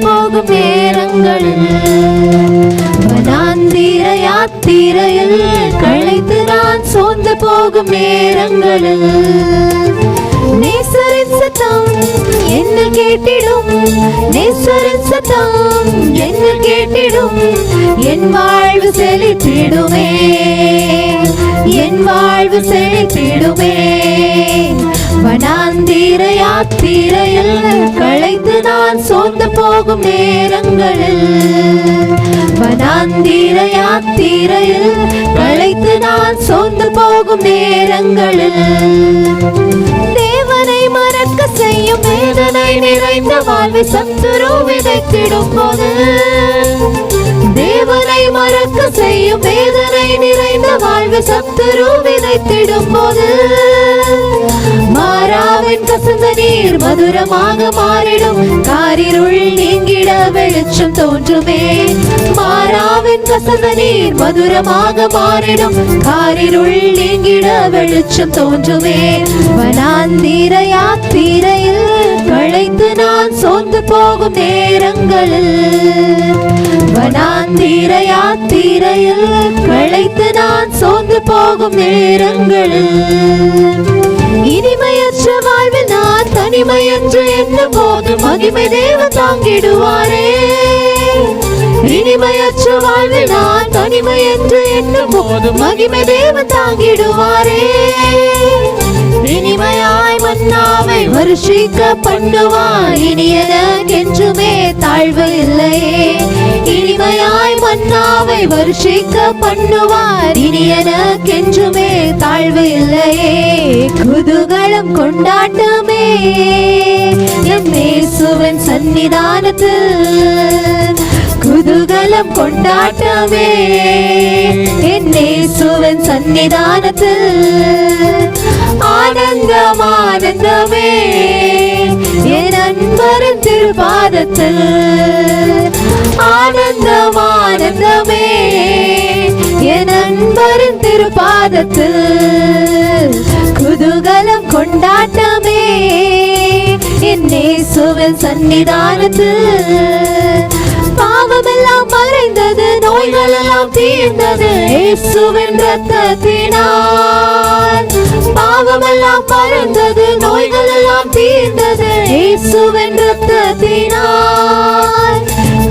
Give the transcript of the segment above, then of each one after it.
போகும் நேரங்களில். வனாந்திர யாத்திரையில் களைத்து நான் சோர்ந்து போகும் நேரங்களில். நேசரின் சத்தம் என்ன கேட்டிடும். நேசரின் சத்தம் என்ன கேட்டிடும். என் வாழ்வு செழித்திடுமே. என் வாழ்வு செழித்திடுமே. வனாந்திர யாத்திரையில் களைத்து நான் சோர்ந்து போகும் நேரங்களில். வனாந்தீர யாத்திரையில் களைத்து நான் சோர்ந்து போகும் நேரங்களில். தேவனை மறக்க செய்யும் வேதனை நிறைந்த வாழ்வை சத்துரு விதைத்திடும் போது தேவனை மறக்க செய்யும் வேதனை நிறைந்த வாழ்வு சத்துரு விதைத்திடும் போது மாறாவின் கசந்த நீர் மதுரமாக மாறிடும். காரிருள் நீங்கிட வெளிச்சம் தோன்றுமே. மாறாவின் கசந்த நீர் மதுரமாக மாறிடும். காரிருள் நீங்கிட வெளிச்சம் தோன்றுமே. வனாந்தீரையா தீரையில் களைத்து நான் சோர்ந்து போகும் நேரங்களில். வனாந்தீரையா தீரையில் களைத்து நான் சோர்ந்து போகும் நேரங்களில். மகிமை என்று என்ன போது மகிமை தேவ தாங்கிடுவாரே. இனிமையற்ற வாழ்வு நான் தனிமை என்று என்ன போது மகிமை தேவ தாங்கிடுவாரே. இனிமையாய் மன்னாவை வருஷிக்க பண்ணுவான். இனி எனக்கென்றுமே தாழ்வு இல்லையே. இனிமையாய் மன்னாவை வருஷிக்க பண்ணுவார். இனி எனக்கென்றுமே தாழ்வு இல்லையே. குதூகலம் கொண்டாட்டமே. என் இயேசுவின் சன்னிதானத்தில் குதூகலம் கொண்டாட்டமே. என் இயேசுவின் சன்னிதானத்தில் ஆனந்தம் ஆனந்தமே என் அன்பரின் திருபாதத்தில் ஆனந்தம் ஆனந்தமே என் அன்பரின் திருபாதத்தில் குதூகலம் கொண்டாட்டமே. என் இயேசுவின் சன்னிதானத்தில் பாவமெல்லாம் மறைந்தது நோய்கள் எல்லாம் தீர்ந்தது இயேசுவின் ரத்தத்தினால் பாவமெல்லாம் பறந்தது நோய்கள் எல்லாம் தீர்ந்தது. இயேசுவின் ரத்தத்தினால்.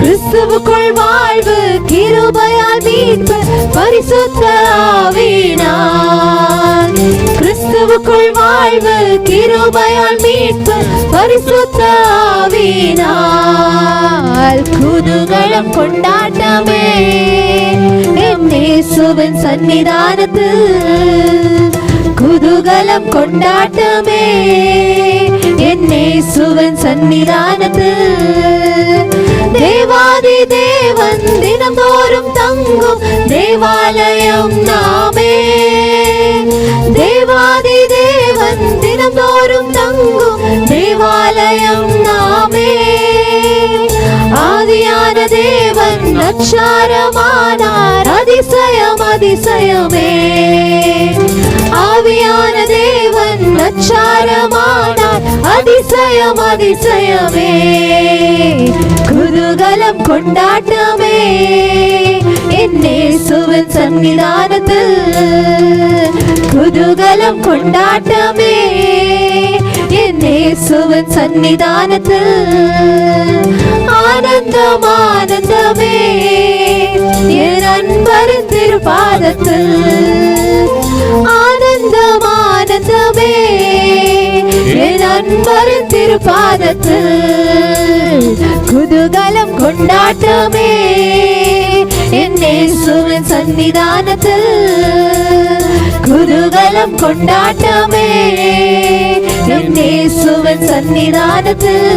கிறிஸ்துவுக்குள் வாழ்வு கிருபையால் மீட்பு பரிசுத்த ஆவியினால். கிறிஸ்துவுக்குள் வாழ்வு கிருபையால் மீட்பு பரிசுத்த ஆவியினால். குதூகலம் கொண்டாட்டமே. எம் இயேசுவின் சன்னிதானத்தில் குதூகலம் கொண்டாட்டமே. என்னே சுவன் சன்னிதானத்தில் தேவாதி தேவன் தினந்தோறும் தங்கும் தேவாலயம் நாமே. தேவாதி தேவன் தினந்தோறும் தங்கும் தேவாலயம் நாமே. ஆதியான தேவன் நச்சாரமானார் அதிசயம் அதிசயமே. ஆவியான தேவன் நச்சாரமானார் அதிசயம் அதிசயமே. குதூகலம் கொண்டாட்டமே. என்னே சுவன் சன்னிதானத்தில் குதூகலம் கொண்டாட்டமே. என்னே சுவன் சன்னிதானத்தில் ஆனந்தம் ஆனந்தமே. என் அன்பரின் திருப்பாதத்தில் ராஜாவே என் அன்பர் திருப்பாதத்தில் குதூகலம் கொண்டாட்டமே. என் இயேசுவின் சன்னிதானத்தில் குதூகலம் கொண்டாட்டமே. என் இயேசுவின் சன்னிதானத்தில்